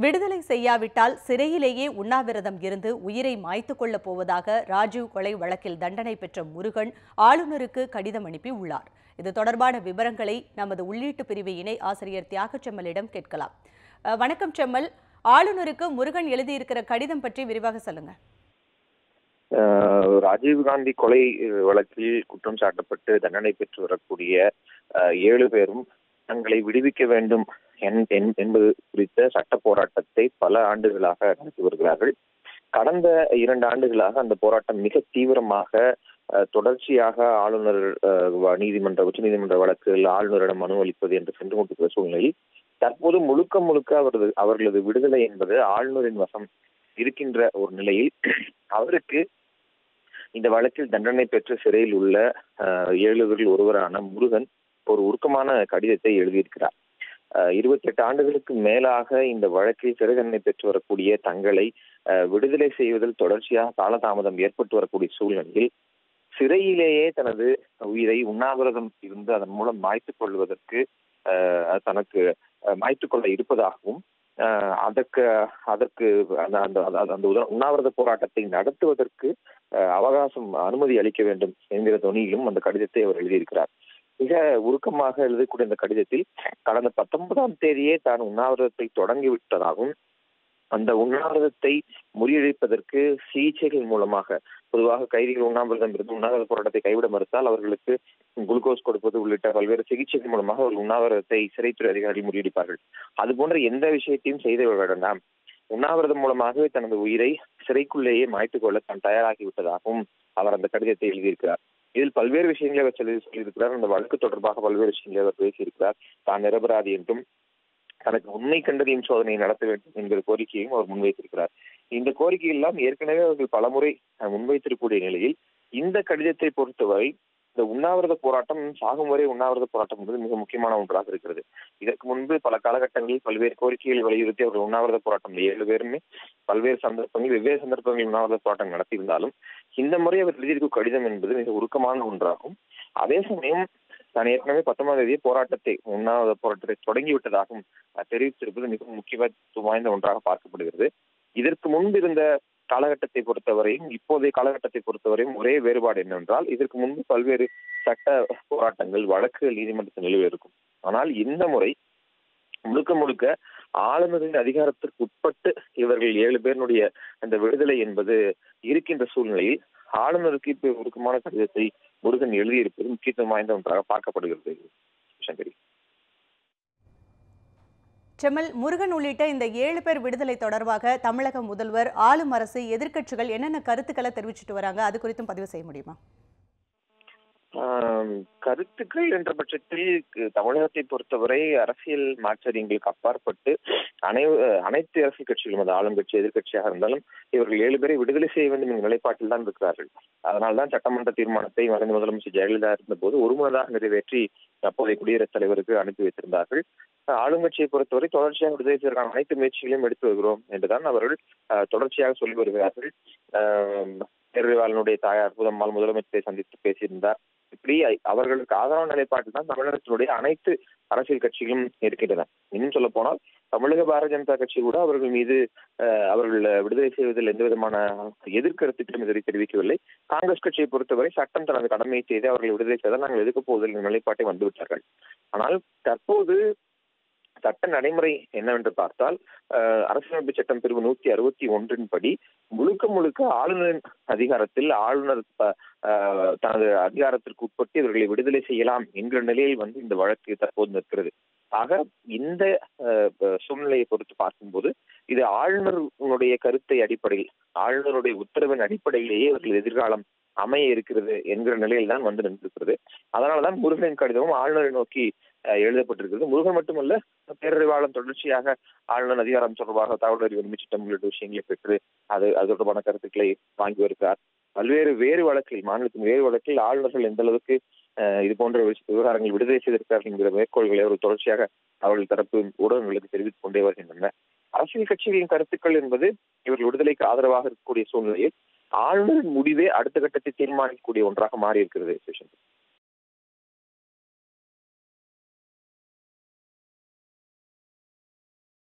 விடுதலை செய்யாவிட்டால் சிறையிலேயே உண்ணாவிரதம் இருந்து உயிரை மாய்த்துக் கொள்ளப் போவதாக ராஜீவ் கொலை வழக்கில் தண்டனை பெற்ற முருகன் ஆளுநருக்கு கடிதம் அனுப்பி உள்ளார். இது தொடர்பான விவரங்களை நமது உள்ளீட்டு பிரிவு இணை ஆசிரியர் தியாகச்செம்மலிடம் கேட்கலாம். வணக்கம் செம்மல். ஆளுநருக்கு முருகன் எழுதியிருக்கிற கடிதம் பற்றி விரிவாக சொல்லுங்க. ராஜீவ் ராஜீவ்காந்தி கொலை வழக்கில் குற்றம் சாட்டப்பட்டு தண்டனை பெற்று வரக்கூடிய ஏழு பேரும் தங்களை விடுவிக்க வேண்டும் என்பது குறித்த சட்ட போராட்டத்தை பல ஆண்டுகளாக நடத்தி வருகிறார்கள். கடந்த இரண்டு ஆண்டுகளாக அந்த போராட்டம் மிக தீவிரமாக தொடர்ச்சியாக ஆளுநர் நீதிமன்ற உச்சநீதிமன்ற வழக்கில் ஆளுநரிடம் மனு அளிப்பது என்று சென்று கொண்டிருக்கிற சூழ்நிலையில் தற்போது முழுக்க முழுக்க அவரது அவர்களது விடுதலை என்பது ஆளுநரின் வசம் இருக்கின்ற ஒரு நிலையில் அவருக்கு இந்த வழக்கில் தண்டனை பெற்ற சிறையில் உள்ள அஹ், ஒருவரான முருகன் ஒரு உருக்கமான கடிதத்தை எழுதியிருக்கிறார். இருபத்தி எட்டு ஆண்டுகளுக்கு மேலாக இந்த வழக்கில் சிறை தண்டனை பெற்று வரக்கூடிய தங்களை அஹ், விடுதலை செய்வதில் தொடர்ச்சியாக காலதாமதம் ஏற்பட்டு வரக்கூடிய சூழ்நிலையில் சிறையிலேயே தனது உயிரை உண்ணாவிரதம் இருந்து அதன் மூலம் மாய்த்துக் கொள்வதற்கு அஹ், தனக்கு மாய்த்துக் கொள்ள இருப்பதாகவும் அதற்கு அதற்கு அந்த அந்த அந்த- உண்ணாவிரத போராட்டத்தை நடத்துவதற்கு அஹ், அவகாசம் அனுமதி அளிக்க வேண்டும் என்கிற தொனியிலும் அந்த கடிதத்தை அவர் எழுதியிருக்கிறார். மிக உருக்கமாக எழுதக்கூடிய இந்த கடிதத்தில் கடந்த பத்தொன்பதாம் தேதியே தான் உண்ணாவிரதத்தை தொடங்கிவிட்டதாகவும் அந்த உண்ணாவிரதத்தை முறியடிப்பதற்கு சிகிச்சைகள் மூலமாக பொதுவாக கைதிகள் உண்ணாவிரதம் இருந்து உண்ணாவிரத போராட்டத்தை கைவிட மறுத்தால் அவர்களுக்கு குளுக்கோஸ் கொடுப்பது உள்ளிட்ட பல்வேறு சிகிச்சைகள் மூலமாக அவர்கள் உண்ணாவிரதத்தை சிறைத்துறை அதிகாரிகள் முறியடிப்பார்கள். அது போன்ற எந்த விஷயத்தையும் செய்து வேண்டாம். உண்ணாவிரதம் மூலமாகவே தனது உயிரை சிறைக்குள்ளேயே மாய்த்துக் கொள்ள தான் தயாராகி விட்டதாகவும் அவர் அந்த கடிதத்தை எழுதியிருக்கிறார். இதில் பல்வேறு விஷயங்களை அவர் சொல்லி சொல்லியிருக்கிறார். அந்த வழக்கு தொடர்பாக பல்வேறு விஷயங்களை அவர் பேசியிருக்கிறார். தான் நிரபராதி என்றும் தனக்கு உண்மை கண்டறியும் சோதனையை நடத்த வேண்டும் என்கிற கோரிக்கையும் அவர் முன்வைத்திருக்கிறார். இந்த கோரிக்கை எல்லாம் ஏற்கனவே அவர்கள் பலமுறை அஹ், முன்வைத்திருக்கக்கூடிய நிலையில் இந்த கடிதத்தை பொறுத்தவரை இந்த உண்ணாவிரத போராட்டம் சாகும் வரை உண்ணாவிரத போராட்டம் என்பது மிக முக்கியமான ஒன்றாக இருக்கிறது. இதற்கு முன்பு பல காலகட்டங்களில் பல்வேறு கோரிக்கைகளை வலியுறுத்தி அவர்கள் உண்ணாவிரத போராட்டம் ஏழு பேருமே பல்வேறு சந்தர்ப்பங்கள் வெவ்வேறு சந்தர்ப்பங்களில் உண்ணாவிரத போராட்டம் நடத்தியிருந்தாலும் இந்த முறை அவர் எழுதியிருக்கும் கடிதம் என்பது மிக உருக்கமான ஒன்றாகும். அதே சமயம் தான் ஏற்கனவே பத்தொன்பதாம் தேதி போராட்டத்தை உண்ணாவிரத போராட்டத்தை தொடங்கிவிட்டதாகவும் தெரிவித்திருப்பது மிகவும் முக்கியத்துவம் வாய்ந்த ஒன்றாக பார்க்கப்படுகிறது. இதற்கு முன்பு இருந்த காலகட்டத்தை பொறுத்தவரையும் இப்போதைய காலகட்டத்தை பொறுத்தவரையும் ஒரே வேறுபாடு என்னவென்றால் இதற்கு முன்பு பல்வேறு சட்ட போராட்டங்கள் வழக்குகள் நீதிமன்றத்தில் நிலுவையிருக்கும். ஆனால் இந்த முறை முழுக்க முழுக்க ஆளுநரின் அதிகாரத்திற்கு உட்பட்டு இவர்கள் ஏழு பேருடைய அந்த விடுதலை என்பது இருக்கின்ற சூழ்நிலையில் ஆளுநருக்கு இப்ப உருக்கமான கடிதத்தை முருகன் எழுதியிருப்பது முக்கியத்துவம் வாய்ந்த ஒன்றாக பார்க்கப்படுகிறது சங்கரி. செம்மல் முருகன் உள்ளிட்ட இந்த ஏழு பேர் விடுதலை தொடர்பாக தமிழக முதல்வர் ஆளும் அரசு எதிர்க்கட்சிகள் என்னென்ன கருத்துக்களை தெரிவிச்சுட்டு வராங்க? அது குறித்தும் பதிவு செய்ய முடியுமா? கருத்துக்கள் என்ற பட்சத்தில் தமிழகத்தை பொறுத்தவரை அரசியல் மாற்றங்களுக்கு அப்பாற்பட்டு அனை அனைத்து அரசியல் கட்சிகளும் அது ஆளும் கட்சி எதிர்க்கட்சியாக இருந்தாலும் இவர்கள் ஏழு பேரை விடுதலை செய்ய வேண்டும் என்ற நிலைப்பாட்டில் தான் இருக்கிறார்கள். அதனால்தான் சட்டமன்ற தீர்மானத்தை மறைந்த முதலமைச்சர் ஜெயலலிதா இருந்தபோது ஒருமனதாக நிறைவேற்றி அப்போதைய குடியரசுத் தலைவருக்கு அனுப்பி வைத்திருந்தார்கள். ஆளுங்கட்சியை பொறுத்தவரை தொடர்ச்சியாக விடுதலை செய்வதற்கான அனைத்து முயற்சிகளையும் எடுத்து வருகிறோம் என்றுதான் அவர்கள் தொடர்ச்சியாக சொல்லி வருகிறார்கள். ஆம், தாயார் புதம்மாள் முதலமைச்சரை சந்தித்து பேசியிருந்தார். இப்படி அவர்களுக்கு ஆதரவு நிலைப்பாட்டில் தான் தமிழகத்தினுடைய அனைத்து அரசியல் கட்சிகளும் இருக்கின்றன. இன்னும் சொல்ல போனால் தமிழக பாரதிய ஜனதா கட்சி கூட அவர்கள் மீது அஹ், அவர்கள் விடுதலை செய்வதில் எந்த விதமான எதிர்கருத்துக்களும் இதுவரை தெரிவிக்கவில்லை. காங்கிரஸ் கட்சியை பொறுத்தவரை சட்டம் தனது கடமையை செய்து அவர்களை விடுதலை செய்தால் நாங்கள் எதிர்க்க போவதில் நிலைப்பாட்டை வந்துவிட்டார்கள். ஆனால் தற்போது சட்ட நடைமுறை என்னவென்று பார்த்தால் அரசியலமைப்பு சட்டம் பிரிவு நூத்தி அறுபத்தி ஒன்றின் படி முழுக்க முழுக்க ஆளுநரின் அதிகாரத்தில் ஆளுநர் தனது அதிகாரத்திற்கு உட்பட்டு இவர்களை விடுதலை செய்யலாம் என்கிற நிலையில் வந்து இந்த வழக்கு தற்போது நிற்கிறது. ஆக இந்த சூழ்நிலையை பொறுத்து பார்க்கும்போது இது ஆளுநருடைய கருத்தை அடிப்படையில் ஆளுநருடைய உத்தரவின் அடிப்படையிலேயே இவர்கள் எதிர்காலம் அமைய இருக்கிறது என்கிற நிலையில் தான் வந்து நின்றிருக்கிறது. அதனாலதான் முருகனின் கடிதமும் ஆளுநரை நோக்கி எழுதப்பட்டிருக்கிறது. முருகன் மட்டுமல்ல பேரறிவாளன் தொடர்ச்சியாக ஆளுநர் அதிகாரம் தொடர்பாக தகவல் அறிவு உரிமை சட்டம் உள்ளிட்ட விஷயங்களை பெற்று அது அது தொடர்பான கருத்துக்களை வாங்கி வருகிறார். பல்வேறு வேறு வழக்கில் மாநிலத்தின் வேறு வழக்கில் ஆளுநர்கள் எந்த அளவுக்கு இது போன்ற விவகாரங்கள் விடுதலை செய்திருக்கிறார்கள் என்கிற மேற்கோள்களை அவர்கள் தொடர்ச்சியாக அவர்கள் தரப்பு ஊடகங்களுக்கு தெரிவித்துக் கொண்டே வருகின்றன. அரசியல் கட்சிகளின் கருத்துக்கள் என்பது இவர்கள் விடுதலைக்கு ஆதரவாக இருக்கக்கூடிய சூழ்நிலையில் ஆளுநரின் முடிவே அடுத்த கட்டத்தை தீர்மானிக்கக்கூடிய ஒன்றாக மாறி இருக்கிறது